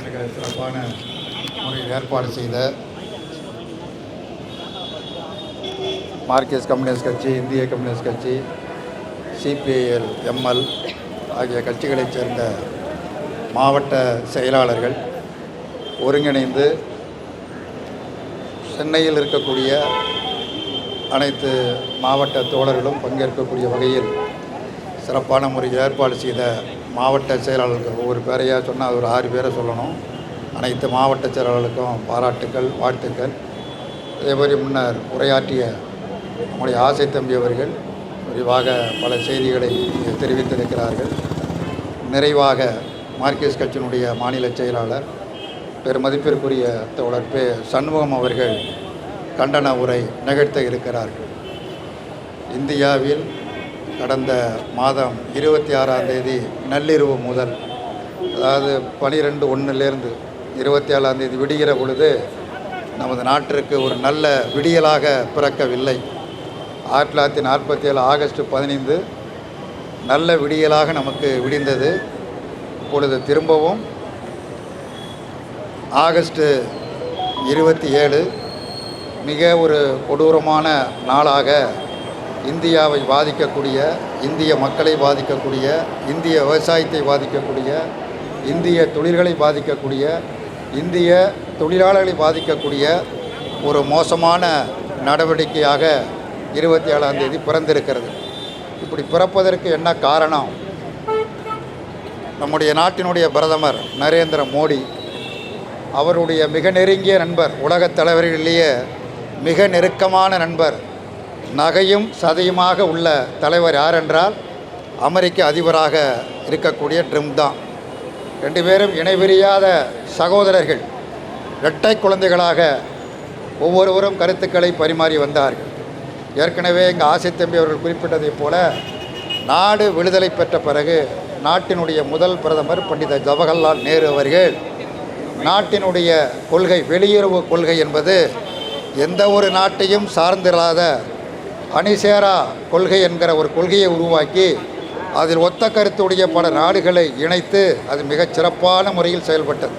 மிக சிறப்பான முறையில் ஏற்பாடு செய்த மார்க்சிஸ்ட் கம்யூனிஸ்ட் கட்சி இந்திய கம்யூனிஸ்ட் கட்சி சிபிஐஎல் எம்எல் ஆகிய கட்சிகளைச் சேர்ந்த மாவட்ட செயலாளர்கள் ஒருங்கிணைந்து சென்னையில் இருக்கக்கூடிய அனைத்து மாவட்ட தோழர்களும் பங்கேற்கக்கூடிய வகையில் சிறப்பான முறையில் ஏற்பாடு செய்த மாவட்ட செயலாளர்கள் ஒவ்வொரு பேரையாக சொன்னால் அது ஒரு ஆறு பேரை சொல்லணும். அனைத்து மாவட்ட செயலாளர்களுக்கும் பாராட்டுக்கள் வாழ்த்துக்கள். அதேமாதிரி முன்னர் உரையாற்றிய நம்முடைய ஆசை தம்பி அவர்கள் விரிவாக பல செய்திகளை தெரிவித்திருக்கிறார்கள். நிறைவாக மார்க்சிஸ்ட் கட்சியினுடைய மாநில செயலாளர் பெருமதிப்பிற்குரிய தோழர் பே சண்முகம் அவர்கள் கண்டன உரை நிகழ்த்த இருக்கிறார்கள். இந்தியாவில் கடந்த மாதம் இருபத்தி ஆறாம் தேதி நள்ளிரவு முதல் அதாவது பனிரெண்டு ஒன்றுலேருந்து இருபத்தி ஏழாம் தேதி விடுகிற பொழுது நமது நாட்டிற்கு ஒரு நல்ல விடியலாக பிறக்கவில்லை. ஆயிரத்தி தொள்ளாயிரத்தி நாற்பத்தி ஏழு ஆகஸ்ட் பதினைந்து நல்ல விடியலாக நமக்கு விடிந்தது. இப்பொழுது திரும்பவும் ஆகஸ்ட்டு இருபத்தி ஏழு மிக ஒரு கொடூரமான நாளாக இந்தியாவை பாதிக்கக்கூடிய இந்திய மக்களை பாதிக்கக்கூடிய இந்திய விவசாயத்தை பாதிக்கக்கூடிய இந்திய தொழில்களை பாதிக்கக்கூடிய இந்திய தொழிலாளர்களை பாதிக்கக்கூடிய ஒரு மோசமான நடவடிக்கையாக இருபத்தி ஏழாம் தேதி பிறந்திருக்கிறது. இப்படி பிறப்பதற்கு என்ன காரணம்? நம்முடைய நாட்டினுடைய பிரதமர் நரேந்திர மோடி அவருடைய மிக நெருங்கிய நண்பர் உலகத் தலைவர்களிலேயே மிக நெருக்கமான நண்பர் நகையும் சதையுமாக உள்ள தலைவர் யார் என்றால் அமெரிக்க அதிபராக இருக்கக்கூடிய ட்ரிம் தான். ரெண்டு பேரும் இணைபிரியாத சகோதரர்கள் இரட்டை குழந்தைகளாக ஒவ்வொருவரும் கருத்துக்களை பரிமாறி வந்தார்கள். ஏற்கனவே எங்கள் ஆசை தம்பி அவர்கள் குறிப்பிட்டதைப் போல நாடு விடுதலை பெற்ற பிறகு நாட்டினுடைய முதல் பிரதமர் பண்டித ஜவஹர்லால் நேரு அவர்கள் நாட்டினுடைய கொள்கை வெளியுறவு கொள்கை என்பது எந்த ஒரு நாட்டையும் சார்ந்திராத அணிசேரா கொள்கை என்கிற ஒரு கொள்கையை உருவாக்கி அதில் ஒத்த கருத்துடைய பல நாடுகளை இணைத்து அது மிகச் சிறப்பான முறையில் செயல்பட்டது.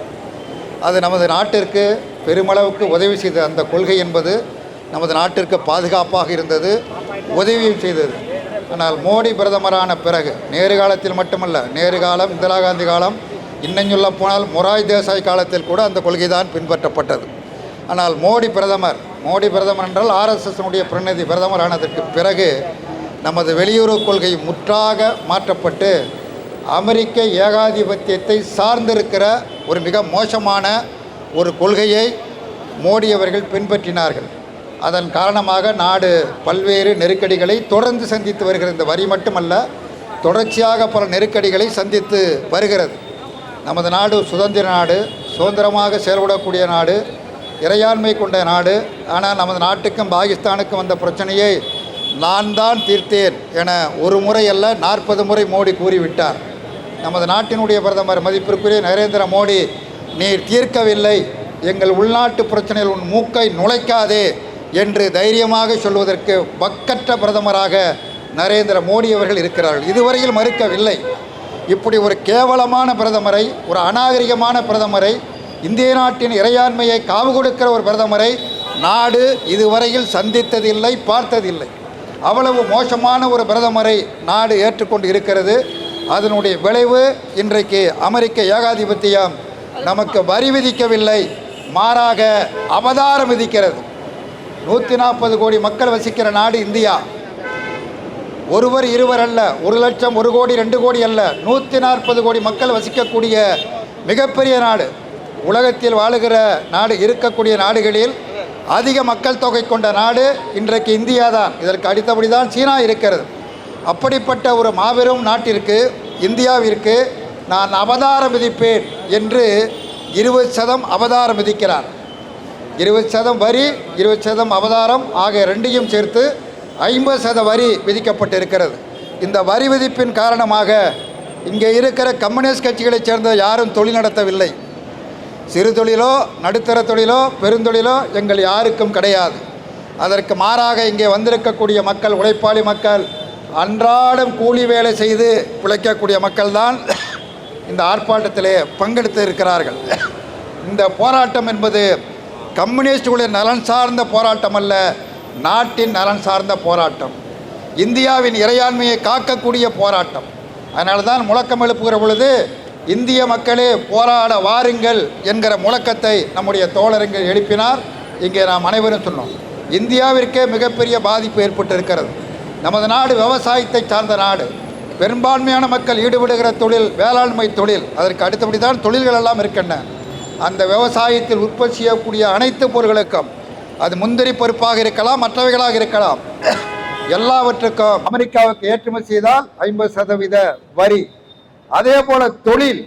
அது நமது நாட்டிற்கு பெருமளவுக்கு உதவி செய்த அந்த கொள்கை என்பது நமது நாட்டிற்கு பாதுகாப்பாக இருந்தது உதவியும் செய்தது. ஆனால் மோடி பிரதமரான பிறகு நேரு காலத்தில் மட்டுமல்ல நேரு காலம் இந்திரா காந்தி காலம் இன்னஞ்சொல்ல போனால் மொராய் தேசாய் காலத்தில் கூட அந்த கொள்கை தான் பின்பற்றப்பட்டது. ஆனால் மோடி பிரதமர் மோடி பிரதமர் என்றால் ஆர்எஸ்எஸ்னுடைய பிரதிநிதி பிரதமர் ஆனதற்கு பிறகு நமது வெளியுறவு கொள்கை முற்றாக மாற்றப்பட்டு அமெரிக்க ஏகாதிபத்தியத்தை சார்ந்திருக்கிற ஒரு மிக மோசமான ஒரு கொள்கையை மோடி அவர்கள் பின்பற்றினார்கள். அதன் காரணமாக நாடு பல்வேறு நெருக்கடிகளை தொடர்ந்து சந்தித்து வருகிறது. இந்த வரி மட்டுமல்ல தொடர்ச்சியாக பல நெருக்கடிகளை சந்தித்து வருகிறது. நமது நாடு சுதந்திர நாடு சுதந்திரமாக செயல்படக்கூடிய நாடு இறையாண்மை கொண்ட நாடு. ஆனால் நமது நாட்டுக்கும் பாகிஸ்தானுக்கும் வந்த பிரச்சனையை நான் தான் தீர்த்தேன் என ஒரு முறை அல்ல நாற்பது முறை மோடி கூறிவிட்டார். நமது நாட்டினுடைய பிரதமர் மதிப்பிற்குரிய நரேந்திர மோடி நீர் தீர்க்கவில்லை. எங்கள் உள்நாட்டு பிரச்சனையில் உன் மூக்கை நுழைக்காதே என்று தைரியமாக சொல்வதற்கு பக்கற்ற பிரதமராக நரேந்திர மோடி அவர்கள் இருக்கிறார்கள். இதுவரையில் மறுக்கவில்லை. இப்படி ஒரு கேவலமான பிரதமரை ஒரு அநாகரிகமான பிரதமரை இந்திய நாட்டின் இறையாண்மையை காவு கொடுக்கிற ஒரு பிரதமரை நாடு இதுவரையில் சந்தித்ததில்லை பார்த்ததில்லை. அவ்வளவு மோசமான ஒரு பிரதமரை நாடு ஏற்றுக்கொண்டு இருக்கிறது. அதனுடைய விளைவு இன்றைக்கு அமெரிக்க ஏகாதிபத்தியம் நமக்கு வரி விதிக்கவில்லை மாறாக அவதாரம் விதிக்கிறது. நூற்றி நாற்பது கோடி மக்கள் வசிக்கிற நாடு இந்தியா. ஒருவர் இருவர் அல்ல ஒரு லட்சம் ஒரு கோடி ரெண்டு கோடி அல்ல நூற்றி நாற்பது கோடி மக்கள் வசிக்கக்கூடிய மிகப்பெரிய நாடு. உலகத்தில் வாழுகிற நாடு இருக்கக்கூடிய நாடுகளில் அதிக மக்கள் தொகை கொண்ட நாடு இன்றைக்கு இந்தியா தான். இதற்கு அடுத்தபடி தான் சீனா இருக்கிறது. அப்படிப்பட்ட ஒரு மாபெரும் நாட்டிற்கு இந்தியாவிற்கு நான் அவதாரம் விதிப்பேன் என்று இருபது சதம் அவதாரம் விதிக்கிறார். இருபது சதம் வரி இருபது சதம் அவதாரம் ஆகிய ரெண்டையும் சேர்த்து ஐம்பது சத வரி விதிக்கப்பட்டிருக்கிறது. இந்த வரி விதிப்பின் காரணமாக இங்கே இருக்கிற கம்யூனிஸ்ட் கட்சிகளைச் சேர்ந்த யாரும் தொழில் நடத்தவில்லை. சிறு தொழிலோ நடுத்தர தொழிலோ பெருந்தொழிலோ எங்கள் யாருக்கும் கிடையாது. அதற்கு மாறாக இங்கே வந்திருக்கக்கூடிய மக்கள் உழைப்பாளி மக்கள் அன்றாடம் கூலி வேலை செய்து பிழைக்கக்கூடிய மக்கள்தான் இந்த ஆர்ப்பாட்டத்திலே பங்கெடுத்து இருக்கிறார்கள். இந்த போராட்டம் என்பது கம்யூனிஸ்டுகளின் நலன் சார்ந்த போராட்டம் அல்ல நாட்டின் நலன் சார்ந்த போராட்டம். இந்தியாவின் இறையாண்மையை காக்கக்கூடிய போராட்டம். அதனால தான் முழக்கம் எழுப்புகிற பொழுது இந்திய மக்களே போராட வாருங்கள் என்கிற முழக்கத்தை நம்முடைய தோழருங்கள் எழுப்பினார். இங்கே நாம் அனைவரும் சொன்னோம். இந்தியாவிற்கே மிகப்பெரிய பாதிப்பு ஏற்பட்டு இருக்கிறது நமது நாடு விவசாயத்தை சார்ந்த நாடு. பெரும்பான்மையான மக்கள் ஈடுபடுகிற தொழில் வேளாண்மை தொழில். அதற்கு அடுத்தபடி தான் தொழில்கள் எல்லாம் இருக்கின்றன. அந்த விவசாயத்தில் உற்பத்தி செய்யக்கூடிய அனைத்து பொருட்களுக்கும் அது முந்திரி பருப்பாக இருக்கலாம் மற்றவைகளாக இருக்கலாம். எல்லாவற்றுக்கும் அமெரிக்காவுக்கு ஏற்றுமதி செய்தால் ஐம்பது சதவீத வரி. அதே போல தொழில்.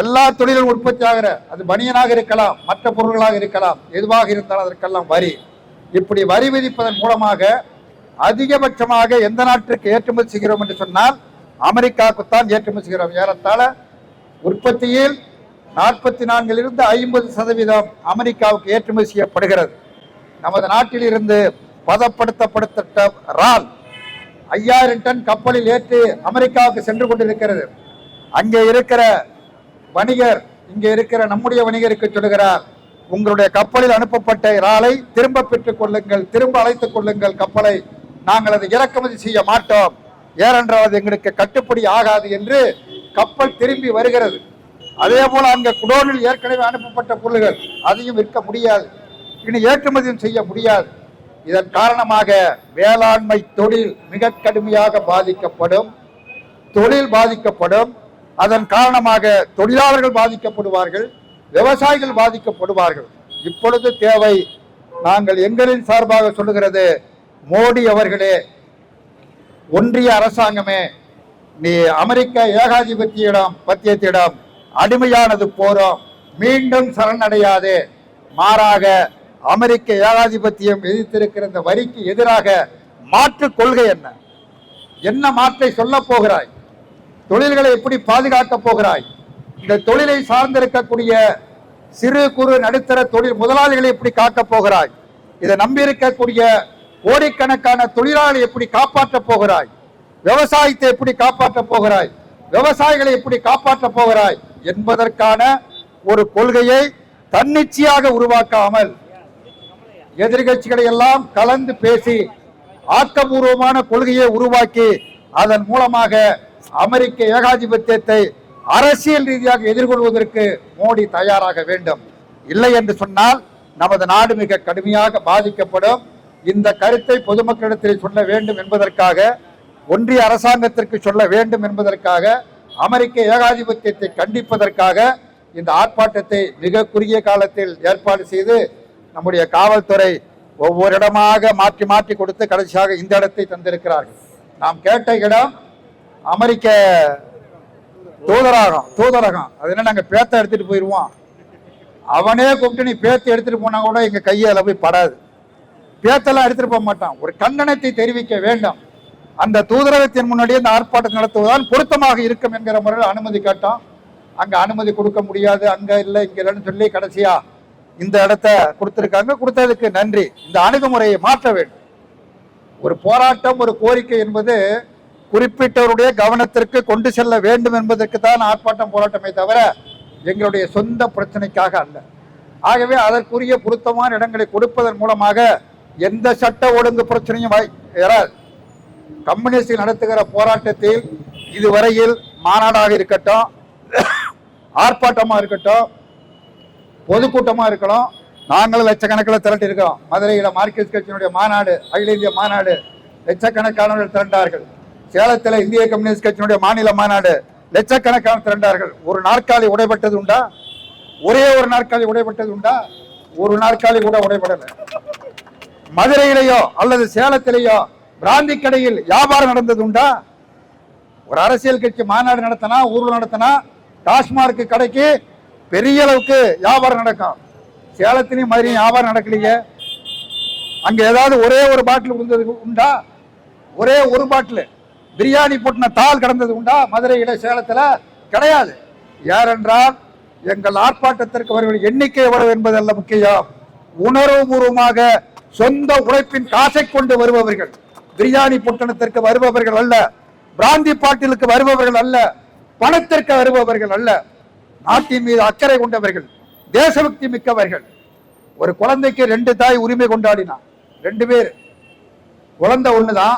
எல்லா தொழிலும் உற்பத்தி ஆகிற அது பனியனாக இருக்கலாம் மற்ற பொருள்களாக இருக்கலாம் எதுவாக இருந்தாலும் அதற்கெல்லாம் வரி. இப்படி வரி விதிப்பதன் மூலமாக அதிகபட்சமாக எந்த நாட்டிற்கு ஏற்றுமதி செய்கிறோம் என்று சொன்னால் அமெரிக்காவுக்குத்தான் ஏற்றுமதி செய்கிறோம். ஏறத்தாழ உற்பத்தியில் நாற்பத்தி நான்கிலிருந்து ஐம்பது சதவீதம் அமெரிக்காவுக்கு ஏற்றுமதி செய்யப்படுகிறது. நமது நாட்டிலிருந்து பதப்படுத்தப்படுத்த ரால் ஐயாயிரம் டன் கப்பலில் ஏற்றி அமெரிக்காவுக்கு சென்று கொண்டிருக்கிறது. அங்கே இருக்கிற வணிகர் இங்கே இருக்கிற நம்முடைய வணிகருக்கு சொல்லுகிறார் உங்களுடைய கப்பலில் அனுப்பப்பட்ட இறாலை திரும்ப பெற்றுக் கொள்ளுங்கள் திரும்ப அழைத்துக் கொள்ளுங்கள் கப்பலை நாங்கள் அதை இறக்குமதி செய்ய மாட்டோம். ஏனென்றால் அது எங்களுக்கு கட்டுப்படி ஆகாது என்று கப்பல் திரும்பி வருகிறது. அதே போல அங்க குடோனில் ஏற்கனவே அனுப்பப்பட்ட பொருள்கள் அதையும் விற்க முடியாது. இனி ஏற்றுமதியும் செய்ய முடியாது. இதன் காரணமாக வேளாண்மை தொழில் மிக கடுமையாக பாதிக்கப்படும். தொழில் பாதிக்கப்படும். அதன் காரணமாக தொழிலாளர்கள் பாதிக்கப்படுவார்கள். விவசாயிகள் பாதிக்கப்படுவார்கள். இப்பொழுது தேவை நாங்கள் எங்களின் சார்பாக சொல்லுகிறது மோடி அவர்களே ஒன்றிய அரசாங்கமே நீ அமெரிக்க ஏகாதிபத்தியிடம் பத்தியத்திடம் அடிமையானது போறோம். மீண்டும் சரணடையாதே. மாறாக அமெரிக்க ஏகாதிபத்தியம் விதித்திருக்கிற இந்த வரிக்கு எதிராக மாற்று கொள்கை என்ன? என்ன மாற்றை சொல்ல போகிறாய்? தொழில்களை எப்படி பாதுகாக்க போகிறாய்? இந்த தொழிலை சார்ந்திருக்கக்கூடிய சிறு குறு நடுத்தர தொழில் முதலாளிகளை எப்படி காக்க போகிறாய்? இதை நம்பியிருக்கக்கூடிய கோடிக்கணக்கான தொழிலாளி எப்படி காப்பாற்ற போகிறாய்? விவசாயத்தை எப்படி காப்பாற்ற போகிறாய்? விவசாயிகளை எப்படி காப்பாற்ற போகிறாய்? என்பதற்கான ஒரு கொள்கையை தன்னிச்சையாக உருவாக்காமல் எதிர்கட்சிகளை எல்லாம் கலந்து பேசி ஆக்கபூர்வமான கொள்கையை உருவாக்கி அதன் மூலமாக அமெரிக்க ஏகாதிபத்தியத்தை அரசியல் ரீதியாக எதிர்கொள்வதற்கு மோடி தயாராக வேண்டும். இல்லை என்று சொன்னால் நமது நாடு மிக கடுமையாக பாதிக்கப்படும். இந்த கருத்தை பொதுமக்களிடத்தில் சொல்ல வேண்டும் என்பதற்காக ஒன்றிய அரசாங்கத்திற்கு சொல்ல வேண்டும் என்பதற்காக அமெரிக்க ஏகாதிபத்தியத்தை கண்டிப்பதற்காக இந்த ஆர்ப்பாட்டத்தை மிக குறுகிய காலத்தில் ஏற்பாடு செய்து நம்முடைய காவல்துறை ஒவ்வொரு இடமாக மாற்றி மாற்றி கொடுத்து கடைசியாக இந்த இடத்தை தந்திருக்கிறார்கள். நாம் கேட்ட இடம் அமெரிக்க தூதரகம் தூதரகம். அது என்ன நாங்கள் பேத்த எடுத்துட்டு போயிடுவோம் அவனே கூப்பிட்டு நீ பேத்து எடுத்துட்டு போனா கூட எங்க கையால போய் படாது. பேத்தெல்லாம் எடுத்துட்டு போக மாட்டான். ஒரு கண்டனத்தை தெரிவிக்க வேண்டும். அந்த தூதரகத்தின் முன்னாடியே இந்த ஆர்ப்பாட்டம் நடத்துவதால் பொருத்தமாக இருக்கும் என்கிற முறையில் அனுமதி கேட்டோம் அங்க அனுமதி கொடுக்க முடியாது அங்க இல்லை இங்க இல்லைன்னு சொல்லி கடைசியா இந்த இடத்த கொடுத்துருக்காங்க. கொடுத்ததுக்கு நன்றி. இந்த அணுகுமுறையை மாற்ற வேண்டும். ஒரு போராட்டம் ஒரு கோரிக்கை என்பது குறிப்பிட்டவருடைய கவனத்திற்கு கொண்டு செல்ல வேண்டும் என்பதற்கு தான் ஆர்ப்பாட்டம் போராட்டமே தவிர எங்களுடைய சொந்த பிரச்சனைக்காக அல்ல. ஆகவே அதற்குரிய பொருத்தமான இடங்களை கொடுப்பதன் மூலமாக எந்த சட்ட ஒழுங்கு பிரச்சனையும் வாய்- வராது. கம்யூனிஸ்ட் நடத்துகிற போராட்டத்தில் இதுவரையில் மாநாடாக இருக்கட்டும் ஆர்ப்பாட்டமாக இருக்கட்டும் பொதுக்கூட்டமாக இருக்கலாம். நாங்களும் லட்சக்கணக்கில் திரட்டி இருக்கிறோம். மதுரையில் மார்க்சிஸ்ட் கட்சியினுடைய மாநாடு அகில இந்திய மாநாடு லட்சக்கணக்கானவர்கள் திரண்டார்கள். சேலத்தில் இந்திய கம்யூனிஸ்ட் கட்சியினுடைய மாநில மாநாடு லட்சக்கணக்கான திரண்டார்கள். ஒரு நாற்காலி உடைபட்டது உண்டா? ஒரே ஒரு நாற்காலி உடைபட்டது உண்டா? ஒரு நாற்காலி கூட உடைபடலை. மதுரையிலேயோ அல்லது சேலத்திலேயோ பிராந்தி கடையில் வியாபாரம் நடந்தது உண்டா? ஒரு அரசியல் கட்சி மாநாடு நடத்தினா ஊர்வலம் நடத்தினா டாஸ்மார்க் கடைக்கு பெரிய அளவுக்கு வியாபாரம் நடக்கும். சேலத்திலையும் மதுரையும் வியாபாரம் நடக்கலையே. அங்க ஏதாவது ஒரே ஒரு பாட்டில் இருந்தது உண்டா? ஒரே ஒரு பாட்டில் பிரியாணி போட்டின தாள் கடந்தது உண்டா? மதுரையில் சேலத்துல? கிடையாது. ஏனென்றால் எங்கள் ஆர்ப்பாட்டத்திற்கு வருகிற எண்ணிக்கை எவ்வளவு என்பதல்ல முக்கியம். உணர்வுபூர்வமாக சொந்த உழைப்பின் காசை கொண்டு வருபவர்கள். பிரியாணி பொட்டணத்திற்கு வருபவர்கள் அல்ல. பிராந்தி பாட்டிலுக்கு வருபவர்கள் அல்ல. பணத்திற்கு வருபவர்கள் அல்ல. நாட்டின் மீது அக்கறை கொண்டவர்கள் தேசபக்தி மிக்கவர்கள். ஒரு குழந்தைக்கு ரெண்டு தாய் உரிமை கொண்டாடினான் ரெண்டு பேர். குழந்தை ஒண்ணுதான்.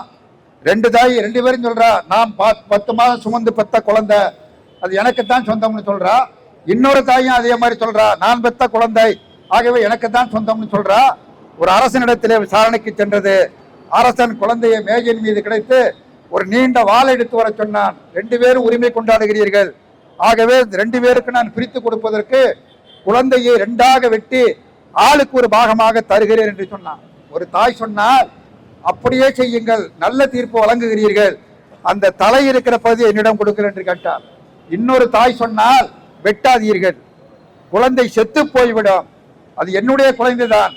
ரெண்டு தாய் ரெண்டு பேரும் சொல்றா நான் ப- பத்து மாதம் சுமந்து பெத்த குழந்தை. அது எனக்குத்தான் சொந்தம்னு சொல்றா. இன்னொரு தாயும் அதே மாதிரி சொல்றா நான் பெத்த குழந்தை. ஆகவே எனக்குத்தான் சொந்தம்னு சொல்றா. ஒரு அரசனிடத்திலே விசாரணைக்கு சென்றது. அரசன் குழந்தையை மேஜையின் மீது கிடைத்து ஒரு நீண்ட வாழை எடுத்து வர சொன்னான். ரெண்டு பேரும் உரிமை கொண்டாடுகிறீர்கள். ஆகவே இந்த ரெண்டு பேருக்கு நான் பிரித்து கொடுப்பதற்கு குழந்தையை ரெண்டாக வெட்டி ஆளுக்கு ஒரு பாகமாக தருகிறேன் என்று சொன்னான். ஒரு தாய் சொன்னால் அப்படியே செய்யுங்கள் நல்ல தீர்ப்பு வழங்குகிறீர்கள். அந்த தலை இருக்கிற பகுதி என்னிடம் கொடுக்கிறேன் என்று கேட்டார் இன்னொரு தாய் சொன்னால் வெட்டாதீர்கள். குழந்தை செத்து போய்விடும். அது என்னுடைய குழந்தைதான்.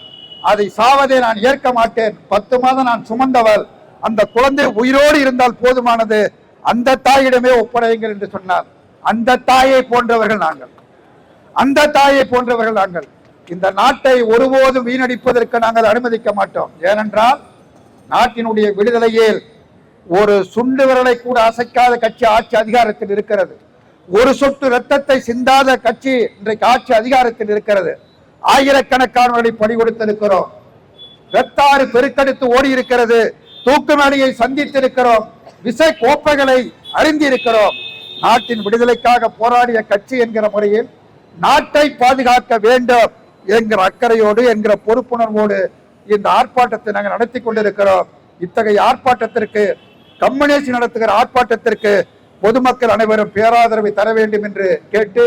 அதை சாவதை நான் ஏற்க மாட்டேன். பத்து மாதம் நான் சுமந்தவள். அந்த குழந்தை உயிரோடு இருந்தால் போதுமானது. அந்த தாயிடமே ஒப்படையுங்கள் என்று சொன்னார் அந்த தாயை போன்றவர்கள் நாங்கள். அந்த தாயை போன்றவர்கள் நாங்கள். இந்த நாட்டை ஒருபோதும் வீணடிப்பதற்கு நாங்கள் அனுமதிக்க மாட்டோம். ஏனென்றால் நாட்டினுடைய விடுதலையில் ஒரு சுண்டு விரலை கூட அசைக்காத கட்சி ஆட்சி அதிகாரத்தில் இருக்கிறது. ஒரு சொட்டு ரத்தத்தை சிந்தாத கட்சி இன்றைக்கு ஆட்சி அதிகாரத்தில் இருக்கிறது. ஆயிரக்கணக்கானவர்களை பணி கொடுத்திருக்கிறோம். ரத்தாறு பெருக்கெடுத்து ஓடி இருக்கிறது தூக்குமணியை சந்தித்திருக்கிறோம். விசை கோப்பைகளை அறிந்திருக்கிறோம் நாட்டின் விடுதலைக்காக போராடிய கட்சி என்கிற முறையில் நாட்டை பாதுகாக்க வேண்டும் என்கிற அக்கறையோடு என்கிற பொறுப்புணர்வோடு இந்த ஆர்ப்பாட்டத்தை நாங்கள் நடத்தி கொண்டிருக்கிறோம். இத்தகைய ஆர்ப்பாட்டத்திற்கு கம்யூனிஸ்ட் நடத்துகிற ஆர்ப்பாட்டத்திற்கு பொதுமக்கள் அனைவரும் பேராதரவை தர வேண்டும் என்று கேட்டு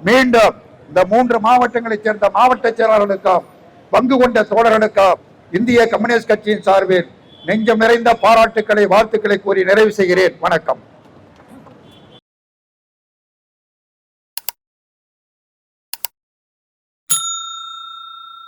மீண்டும் இந்த மூன்று மாவட்டங்களைச் சேர்ந்த மாவட்ட செயலாளர்களுக்கும் பங்கு கொண்ட தோழர்களுக்கும் இந்திய கம்யூனிஸ்ட் கட்சியின் சார்பில் நெஞ்சம் நிறைந்த பாராட்டுக்களை வாழ்த்துக்களை கூறி நிறைவு செய்கிறேன். வணக்கம்.